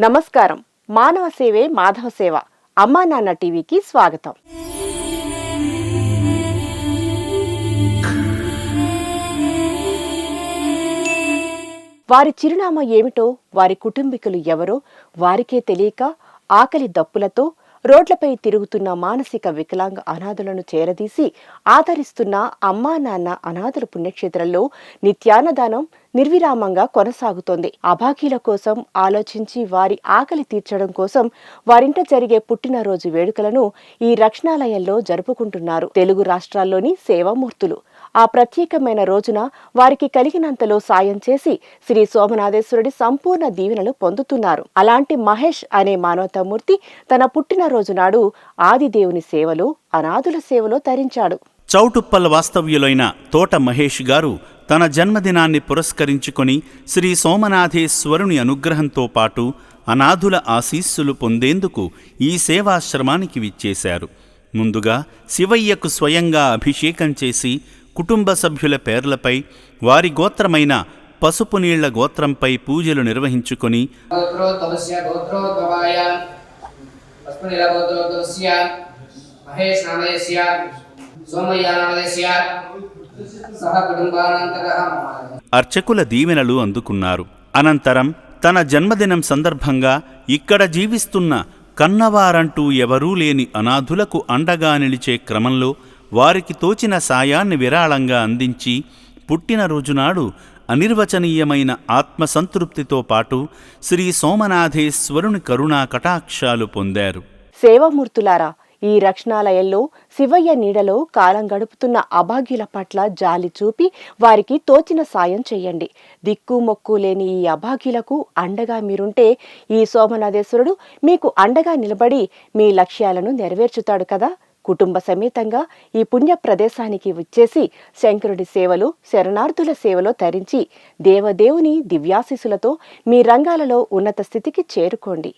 నమస్కారం. మానవ సేవే మాధవ సేవ. అమ్మా నాన్న టీవీకి స్వాగతం. వారి చిరునామా ఏమిటో వారి కుటుంబీకులు ఎవరో వారికే తెలియక ఆకలి దప్పులతో రోడ్లపై తిరుగుతున్న మానసిక వికలాంగ అనాథులను చేరదీసి ఆదరిస్తున్న అమ్మా నాన్న అనాథుల పుణ్యక్షేత్రంలో నిత్యాన్నదానం నిర్విరామంగా కొనసాగుతోంది. అభాగ్యుల కోసం ఆలోచించి వారి ఆకలి తీర్చడం కోసం వారింట జరిగే పుట్టినరోజు వేడుకలను ఈ రక్షణాలయంలో జరుపుకుంటున్నారు తెలుగు రాష్ట్రాల్లోని సేవామూర్తులు. ఆ ప్రత్యేకమైన రోజున వారికి కలిగినంతలో సాయం చేసి శ్రీ సోమనాథేశ్వరుడి సంపూర్ణ దీవెనలు పొందుతున్నారు. అలాంటి మహేష్ అనే మానవతామూర్తి తన పుట్టినరోజు నాడు ఆదిదేవుని సేవలో అనాథుల సేవలో తరించాడు. చౌటుప్పల్ వాస్తవ్యులైన తోట మహేష్ గారు తన జన్మదినాన్ని పురస్కరించుకొని శ్రీ సోమనాథేశ్వరుని అనుగ్రహంతో పాటు అనాథుల ఆశీస్సులు పొందేందుకు ఈ సేవాశ్రమానికి విచ్చేశారు. ముందుగా శివయ్యకు స్వయంగా అభిషేకం చేసి కుటుంబ సభ్యుల పేర్లపై వారి గోత్రమైన పసుపు నీళ్ళ గోత్రంపై పూజలు నిర్వహించుకొని అర్చకుల దీవెనలు అందుకున్నారు. అనంతరం తన జన్మదినం సందర్భంగా ఇక్కడ జీవిస్తున్న కన్నవారంటూ ఎవరూ లేని అనాథులకు అండగా నిలిచే క్రమంలో వారికి తోచిన సాయాన్ని విరాళంగా అందించి పుట్టినరోజునాడు అనిర్వచనీయమైన ఆత్మసంతృప్తితో పాటు శ్రీ సోమనాథేశ్వరుని కరుణా కటాక్షాలు పొందారు. సేవామూర్తులారా ఈ రక్షణాలయంలో శివయ్య నీడలో కాలం గడుపుతున్న అభాగ్యుల పట్ల జాలి చూపి వారికి తోచిన సాయం చేయండి. దిక్కు మొక్కు లేని ఈ అభాగ్యులకు అండగా మీరుంటే ఈ సోమనాథేశ్వరుడు మీకు అండగా నిలబడి మీ లక్ష్యాలను నెరవేర్చుతాడు కదా? కుటుంబ సమేతంగా ఈ పుణ్య ప్రదేశానికి వచ్చేసి శంకరుడి సేవలు శరణార్థుల సేవలో తరించి దేవదేవుని దివ్యాశీసులతో మీ రంగాలలో ఉన్నత స్థితికి చేరుకోండి.